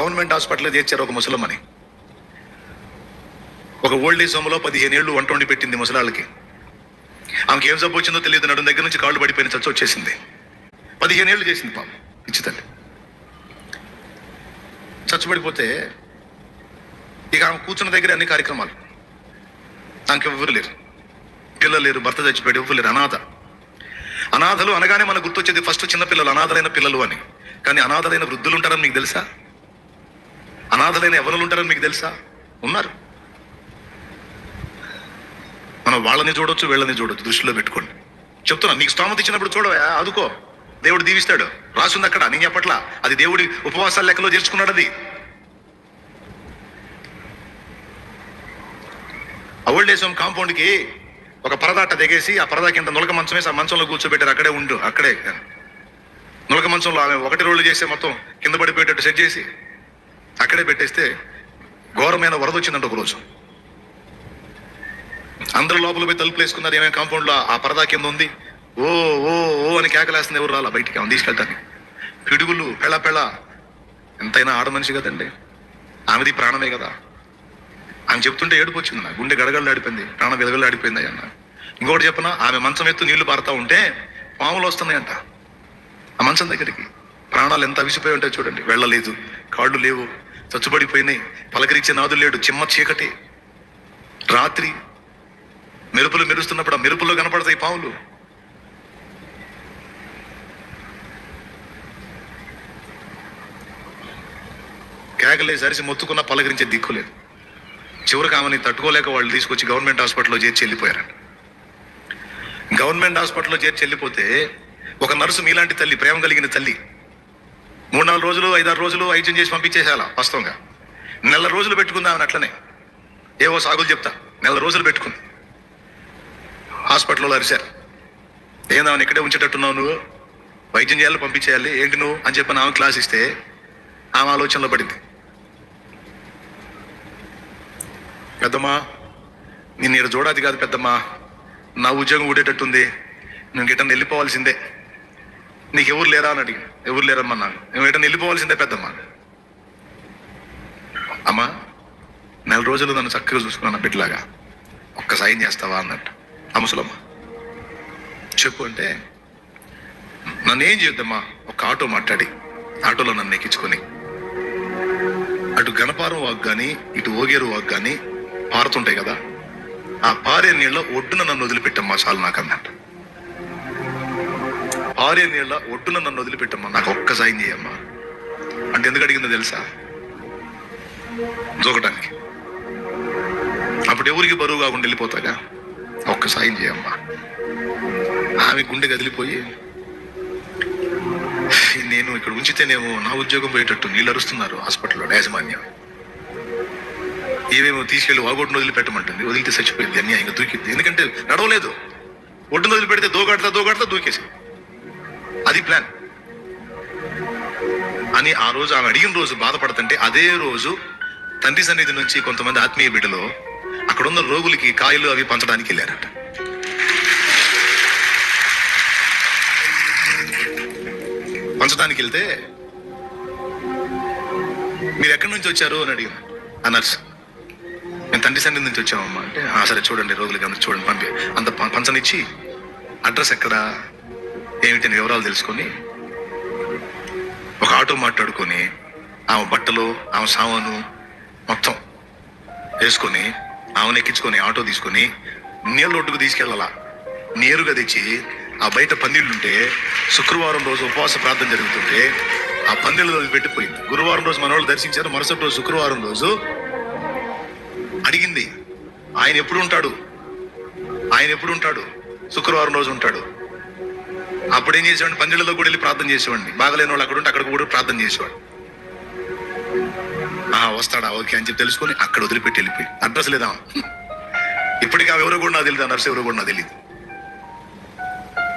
Government హాస్పిటల్లో చేర్చారు ఒక ముసలమ్మని. ఒక ఓల్డ్ ఏజ్ హోమ్లో పదిహేను ఏళ్ళు వంట వండి పెట్టింది ముసలాళ్ళకి. ఆమెకి ఏం జబ్బు వచ్చిందో తెలియదు నడుం దగ్గర నుంచి కాళ్ళు పడిపోయిన చచ్చి వచ్చేసింది. పదిహేను ఏళ్ళు చేసింది పాపం ఇచ్చితల్లి తల్లి. ఇక ఆమె కూర్చున్న దగ్గర అన్ని కార్యక్రమాలు. నాకు ఎవ్వరు లేరు. పిల్లలు లేరు భర్త చచ్చిపోయాడు ఎవ్వరు లేరు అనాథ. అనాథలు అనగానే మనకు గుర్తొచ్చేది ఫస్ట్ చిన్న పిల్లలు అనాథలైన పిల్లలు అని. కానీ అనాథలైన వృద్ధులు ఉంటారని మీకు తెలుసా? అనాథలైన ఎవరు ఉంటారని మీకు తెలుసా? ఉన్నారు. మనం వాళ్ళని చూడొచ్చు వీళ్ళని చూడొచ్చు. దృష్టిలో పెట్టుకోండి. చెప్తున్నా నీకు స్తోమత ఇచ్చినప్పుడు చూడవా ఆదుకో. దేవుడు దీవిస్తాడు. రాసుంది అక్కడ నేను చెప్పట్లా అది దేవుడి ఉపవాసాల లెక్కలో చేర్చుకున్నాడు అది ఓల్డ్ ఏజ్ హోమ్ కాంపౌండ్కి ఒక పరదాట దిగేసి ఆ పరదా కింద నులక మంచం వేసి ఆ మంచంలో కూర్చోబెట్టారు. అక్కడే ఉండు అక్కడే. నులక మంచంలో ఆమె ఒకటి రోజులు చేసే మొత్తం కింద పడిపోయేటట్టు సెట్ చేసి అక్కడే పెట్టేస్తే ఘోరమైన వరద వచ్చిందంట ఒకరోజు అందరూ లోపల పోయి తలుపులు వేసుకున్నారు ఏమేమి కాంపౌండ్లో ఆ పరదా కింద ఉంది? ఓ ఓ ఓ అని కేకలేస్తుంది ఎవరు రాలా బయటికి? ఆమె తీసుకెళ్తాను పిడుగులు పెళ్ళ పెళ్ళ. ఎంతైనా ఆడ మనిషి కదండి. ఆమెది ప్రాణమే కదా. ఆమె చెప్తుంటే ఏడుపు వచ్చింది నా గుండె గడగళ్ళు ఆడిపోయింది. ప్రాణం వెలగలు ఆడిపోయింది అన్న. ఇంకొకటి చెప్పిన? ఆమె మంచం ఎత్తు నీళ్ళు పారుతా ఉంటే పాములు వస్తున్నాయంట. ఆ మంచం దగ్గరికి ప్రాణాలు ఎంత అవిసిపోయి ఉంటాయి చూడండి. వెళ్ళలేదు. కాళ్ళు లేవు. చచ్చుబడిపోయినాయి పలకరించే నాదు లేడు చిమ్మ చీకటి. రాత్రి మెరుపులు మెరుస్తున్నప్పుడు ఆ మెరుపుల్లో కనపడతాయి పావులు. కేకలేసి అరిసి మొత్తుకున్న పలకరించే దిక్కు లేదు. చివరికి ఆమెని తట్టుకోలేక వాళ్ళు తీసుకొచ్చి గవర్నమెంట్ హాస్పిటల్లో చేర్చి వెళ్ళిపోయారు. గవర్నమెంట్ హాస్పిటల్లో చేర్చి వెళ్ళిపోతే ఒక నర్సు మీలాంటి తల్లి ప్రేమ కలిగిన తల్లి మూడు నాలుగు రోజులు ఐదారు రోజులు ఐద్యం చేసి పంపించేసేయాల వాస్తవంగా? నెల రోజులు పెట్టుకుందామని అట్లనే. ఏవో సాగులు చెప్తా. నెల రోజులు పెట్టుకుంది. హాస్పిటల్లో అరిశారు. ఏందామని ఇక్కడే ఉంచేటట్టున్నావు నువ్వు? వైద్యం చేయాలి పంపించేయాలి ఏంటి నువ్వు? అని చెప్పి ఆమె క్లాస్ ఇస్తే ఆమె ఆలోచనలో పడింది. పెద్దమ్మా నేను ఇక్కడ చూడాది కాదు పెద్దమ్మా. నా ఉద్యోగం ఊడేటట్టుంది. నేను గిట్టని వెళ్ళిపోవాల్సిందే. నీకు ఎవరు లేరా అని అడిగాను ఎవరు లేరమ్మా నాకు నువ్వు వెళ్ళిపోవాల్సిందే పెద్దమ్మా అమ్మా నెల రోజులు నన్ను చక్కగా చూసుకున్నాను బిడ్డలాగా. ఒక్క సాయం చేస్తావా అన్నట్టు. ఆ చెప్పు అంటే నన్ను ఏం చేద్దమ్మా ఒక ఆటో మాట్లాడి. ఆటోలో నన్ను ఎక్కించుకొని. అటు గణపారం వాక్ కానీ ఇటు ఓగేరు వాక్ కానీ పారుతుంటాయి కదా. ఆ పారే నీళ్ళ ఒడ్డున నన్ను వదిలిపెట్టమ్మా చాలు నాకు అన్నట్టు పారే నీళ్ళ ఒడ్డున నన్ను వదిలిపెట్టమ్మా. నాకు ఒక్క సాయం చేయమ్మా. అంటే ఎందుకు అడిగిందో తెలుసా? దూకటానికి అప్పుడు ఎవరికి బరువు కాకుండా వెళ్ళిపోతాగా? ఒక్క సాయం చేయమ్మా. ఆమె గుండె కదిలిపోయి నేను ఇక్కడ ఉంచితేనేమో నా ఉద్యోగం పోయేటట్టు నీళ్ళు అరుస్తున్నారు హాస్పిటల్లో యాజమాన్యం. ఏమేమో తీసుకెళ్ళి వాగొట్టును వదిలిపెట్టమంటుంది. వదిలితే చచ్చిపోయింది అన్యాయంగా దూకింది. ఎందుకంటే నడవలేదు. ఒడ్డును వదిలిపెడితే దోగాడతా దోగాడతా దూకేసి అది ప్లాన్ అని ఆ రోజు ఆమె అడిగిన రోజు బాధపడుతుంటే అదే రోజు తండ్రి సన్నిధి నుంచి కొంతమంది ఆత్మీయ బిడ్డలు అక్కడ ఉన్న రోగులకి కాయలు అవి పంచడానికి వెళ్ళారట. పంచడానికి వెళ్తే మీరు ఎక్కడి నుంచి వచ్చారు? అని అడిగింది. ఆ నర్స్. మేము తండ్రి సన్నిధి నుంచి వచ్చామమ్మా. అంటే సరే చూడండి రోగులకి అందరు చూడండి పంపి అంత పంచనిచ్చి అడ్రస్ ఎక్కడ? ఏమిటని వివరాలు తెలుసుకొని ఒక ఆటో మాట్లాడుకొని ఆమె బట్టలు ఆమె సామాను మొత్తం వేసుకొని ఆమెను ఎక్కించుకొని ఆటో తీసుకొని నీళ్ళ రోడ్డుకు తీసుకెళ్ళాలా? నేరుగా తెచ్చి ఆ బయట పందిళ్ళుంటే శుక్రవారం రోజు ఉపవాస ప్రార్థన జరుగుతుంటే ఆ పందిళ్ళు రోజు పెట్టిపోయింది. గురువారం రోజు మన వాళ్ళు దర్శించారు మరుసటి రోజు శుక్రవారం రోజు అడిగింది. ఆయన ఎప్పుడు ఉంటాడు? ఆయన ఎప్పుడు ఉంటాడు? శుక్రవారం రోజు ఉంటాడు. అప్పుడు ఏం చేసేవాడిని? పందిళ్ళలో కూడా వెళ్ళి ప్రార్థన చేసేవాడిని. బాగలేని వాళ్ళు అక్కడ ఉంటే అక్కడ కూడా ప్రార్థన చేసేవాడు. ఆ వస్తాడా? ఓకే అని చెప్పి తెలుసుకొని అక్కడ వదిలిపెట్టి వెళ్ళిపోయి. అడ్రస్ లేదా? ఇప్పటికీ ఆమె ఎవరో కూడా నాకు తెలియదు ఆ నర్సు ఎవరో కూడా నాకు తెలియదు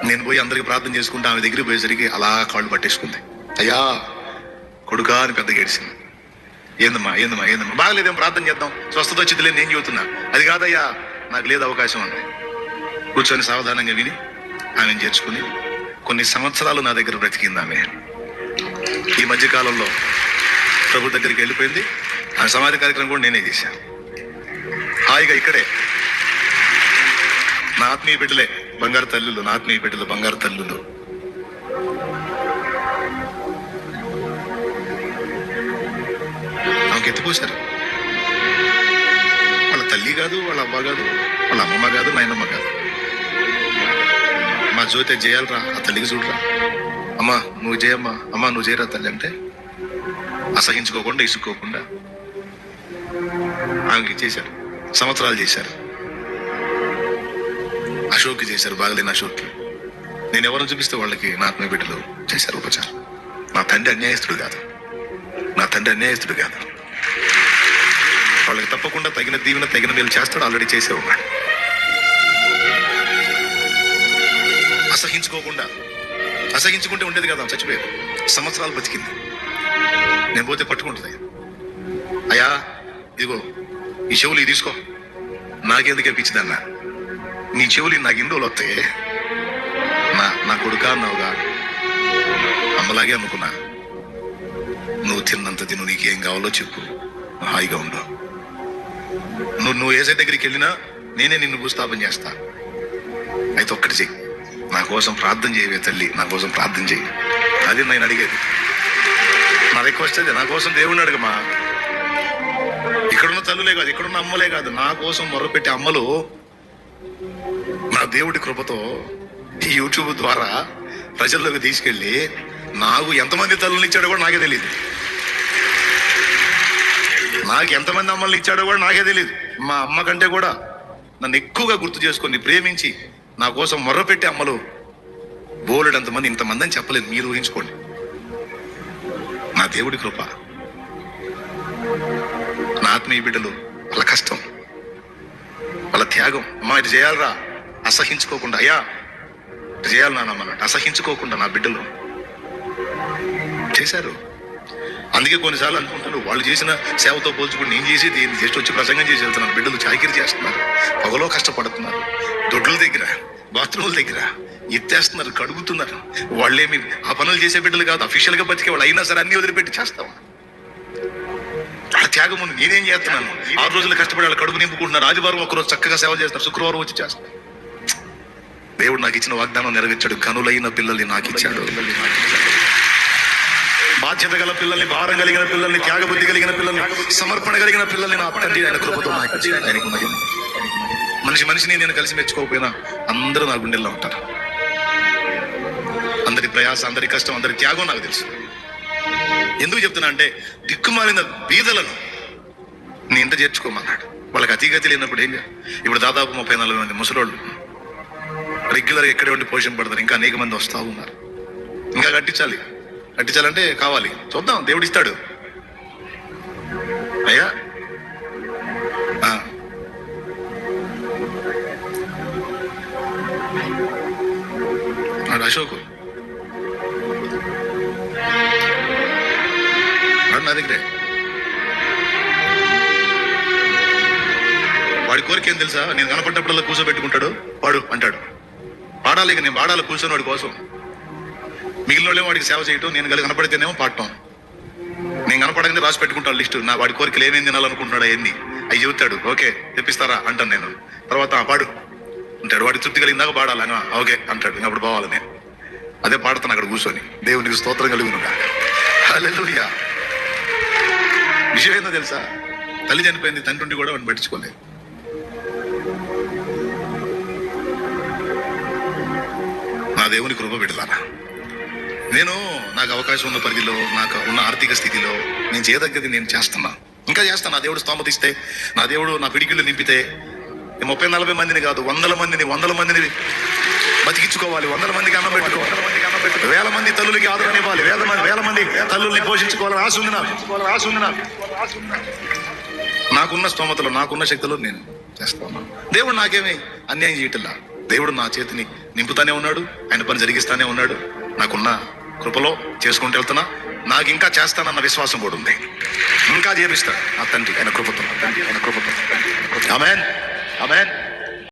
నేను పోయి అందరికి ప్రార్థన చేసుకుంటే ఆమె దగ్గరికి పోయేసరికి అలా కాళ్ళు పట్టేసుకుంది. అయ్యా కొడుకా అని పెద్ద ఏడిసింది. ఏందమ్మా ఏందమ్మా ఏందమ్మా? బాగలేదేం? ప్రార్థన చేద్దాం. స్వస్థత వచ్చింది లేదు నేను చెబుతున్నా. అది కాదయ్యా నాకు లేదు అవకాశం అంది కూర్చొని సావధానంగా విని ఆమెను చేర్చుకుని కొన్ని- సంవత్సరాలు నా దగ్గర బ్రతికింది ఆమె. ఈ మధ్య కాలంలో ప్రభు దగ్గరికి వెళ్ళిపోయింది. ఆ సమాధి కార్యక్రమం కూడా నేనే చేశాను హాయిగా ఇక్కడే. నా ఆత్మీయ బిడ్డలే బంగారు తల్లులు నా ఆత్మీయ బిడ్డలు బంగారు తల్లులు. నాకు ఎత్తిపోశారు వాళ్ళ తల్లి కాదు వాళ్ళ అవ్వ కాదు వాళ్ళ అమ్మమ్మ కాదు నాయనమ్మ కాదు. మా జ్యోతి చేయాలరా ఆ తల్లికి చూడరా. అమ్మా నువ్వు చేయమ్మా అమ్మా నువ్వు చేయరా తల్లి అంటే అసహించుకోకుండా ఇసుకోకుండా ఆమెకి చేశారు సంవత్సరాలు చేశారు. అశోక్కి చేశారు బాగలేని అశోక్కి. నేను ఎవరిని చూపిస్తే వాళ్ళకి నా ఆత్మీయ బిడ్డలు చేశారు ఉపచారం. నా తండ్రి అన్యాయస్తుడు కాదు. నా తండ్రి అన్యాయస్తుడు కాదు. వాళ్ళకి తప్పకుండా తగిన దీవెన తగిన వీళ్ళు చేస్తాడు ఆల్రెడీ చేసే ఉన్నాడు. అసహించుకోకుండా. అసహించుకుంటే ఉండేది కదా ఆమె చచ్చిపోయేది. సంవత్సరాలు బతికింది. నేను పోతే పట్టుకుంటుంది. అయ్యా ఇదిగో ఈ చెవులు ఇది తీసుకో. నాకెందుకు అనిపించిందన్న నీ చెవులు నాకు ఇన్ని రోజులు వస్తాయి నా నా కొడుక అన్నావుగా? అమ్మలాగే అనుకున్నా నువ్వు తిన్నంత తిను నీకేం కావాలో చెప్పు. హాయిగా ఉండు. నువ్వు నువ్వు ఏసే దగ్గరికి వెళ్ళినా నేనే నిన్ను భూస్థాపన చేస్తా. అయితే ఒక్కటి చెయ్యి. నా కోసం ప్రార్థన చేయవే తల్లి నా కోసం ప్రార్థన చెయ్యి అది నేను అడిగేది. నా రిక్వెస్ట్ అది నా కోసం దేవుణ్ణి అడగమా? ఇక్కడున్న తల్లులే కాదు ఇక్కడున్న అమ్మలే కాదు నా కోసం మొరపెట్టే అమ్మలు నా దేవుడి కృపతో ఈ యూట్యూబ్ ద్వారా ప్రజల్లోకి తీసుకెళ్ళి నాకు ఎంతమంది తల్లులు ఇచ్చాడో కూడా నాకే తెలియదు నాకు ఎంతమంది అమ్మల్ని ఇచ్చాడో కూడా నాకే తెలియదు మా అమ్మ కంటే కూడా నన్ను ఎక్కువగా గుర్తు చేసుకొని ప్రేమించి నా కోసం మొర్రపెట్టే అమ్మలు బోలెడు అంతమంది ఇంతమంది అని చెప్పలేదు. మీరు ఊహించుకోండి. నా దేవుడి కృప నా ఆత్మీయ బిడ్డలు వాళ్ళ కష్టం వాళ్ళ త్యాగం. అమ్మా ఇది చేయాలరా. అసహించుకోకుండా. అయ్యా ఇది చేయాలి నాన్నమ్మన్నట్టు అసహించుకోకుండా నా బిడ్డలు. చేశారు. అందుకే కొన్నిసార్లు అనుకుంటాను వాళ్ళు చేసిన సేవతో పోల్చుకుని నేను చేసేది దీన్ని చేసి వచ్చి ప్రసంగం చేసి వెళ్తున్నాను బిడ్డలు చాకిరి చేస్తున్నారు. పొగలో కష్టపడుతున్నారు. దొడ్ల దగ్గర బాత్రూముల దగ్గర ఎత్తేస్తున్నారు కడుగుతున్నారు. వాళ్ళేమి ఆ పనులు చేసే బిడ్డలు కాదు అఫీషియల్గా బతికే వాళ్ళు అయినా సరే అన్ని వదిలిపెట్టి చేస్తాం ఆ త్యాగం ఉంది నేనేం చేస్తున్నాను? ఆరు రోజులు కష్టపడి వాళ్ళు కడుపు నింపుకుంటున్నారు. ఆదివారం ఒకరోజు చక్కగా సేవ చేస్తారు శుక్రవారం వచ్చి చేస్తారు. దేవుడు నాకు ఇచ్చిన వాగ్దానం నెరవేర్చాడు. కనులైన పిల్లల్ని నాకు ఇచ్చాడు. బాధ్యత గల పిల్లల్ని భారం కలిగిన పిల్లల్ని త్యాగబుద్ధి కలిగిన పిల్లల్ని సమర్పణ కలిగిన పిల్లల్ని నా తండ్రి ఆయన కృపతో నాకు ఇచ్చాడు. ఆయనకు మహిమ. మనిషి మనిషిని నేను కలిసి మెచ్చుకోకపోయినా అందరూ నా గుండెల్లో ఉంటారు. అందరి ప్రయాస అందరి కష్టం అందరి త్యాగం నాకు తెలుసు. ఎందుకు చెప్తున్నా అంటే దిక్కుమాలిన బీదలను నీ ఇంత చేర్చుకోమన్నాడు. వాళ్ళకి అతిగతి లేనప్పుడు ఏం ఇప్పుడు దాదాపు ముప్పై నలభై మంది ముసలోళ్ళు రెగ్యులర్ ఎక్కడే ఉండి పోషణ పడతారు. ఇంకా అనేక మంది వస్తూ ఉన్నారు. ఇంకా కట్టించాలి. కట్టించాలంటే కావాలి. చూద్దాం. దేవుడు ఇస్తాడు. అయ్యా. అశోక్. నా దగ్గరే. వాడి కోరిక ఏం తెలుసా? నేను కనపడ్డప్పుడల్లా కూర్చోబెట్టుకుంటాడు వాడు అంటాడు. పాడాలి ఇక నేను పాడాలి కూర్చొని వాడి కోసం. మిగిలిన వాళ్ళే వాడికి సేవ చేయటం నేను కలిగి కనపడితేనేమో పాడటం. నేను కనపడగానే రాసి పెట్టుకుంటాను లిస్టు. నా వాడి కోరికలు ఏమేమి తినాలనుకుంటున్నాడు అవన్నీ అవి చెబుతాడు. ఓకే తెప్పిస్తారా? అంటాను నేను. తర్వాత పాడు. అంటాడు వాడి తృప్తి కలిగిందాక పాడాలని ఓకే అంటాడు. ఇంకా అప్పుడు పోవాలి నేను. అదే పాడుతాను అక్కడ కూర్చొని. దేవునికి స్తోత్రం కలుగునుగా. హల్లెలూయా. విషయం ఏందో తెలుసా? తల్లి చనిపోయింది తండ్రి కూడా వాడిని పట్టించుకోలేదు. నా దేవుని కృప పెడతానా? నేను నాకు అవకాశం ఉన్న పరిధిలో నాకు ఉన్న ఆర్థిక స్థితిలో నేను చేయదగ్గది నేను చేస్తున్నా. ఇంకా చేస్తాను నా దేవుడు స్థామతిస్తే నా దేవుడు నా పిడికిళ్ళు నింపితే ముప్పై నలభై మందిని కాదు వందల మందిని వందల మందిని బతికించుకోవాలి. వందల మందికి అన్నం పెట్టుకోవాలి వేల మంది తల్లులకి ఆదరణ ఇవ్వాలి. వేల మంది వేల మంది తల్లుల్ని పోషించుకోవాలని ఆశ ఉంది నాకు. ఆశ ఉంది నాకు నాకున్న స్తోమతలు నాకున్న శక్తిలో నేను చేస్తాను దేవుడు నాకేమీ అన్యాయం చేయటల్లా దేవుడు నా చేతిని నింపుతానే ఉన్నాడు. ఆయన పని జరిగిస్తానే ఉన్నాడు. నాకున్న కృపలో చేసుకుంటూ వెళ్తున్నా. నాకు ఇంకా చేస్తానన్న విశ్వాసం కూడా ఉంది. ఇంకా చేపిస్తాడు నా తండ్రి ఆయన కృపతో ఆయన కృపతో. Amen amen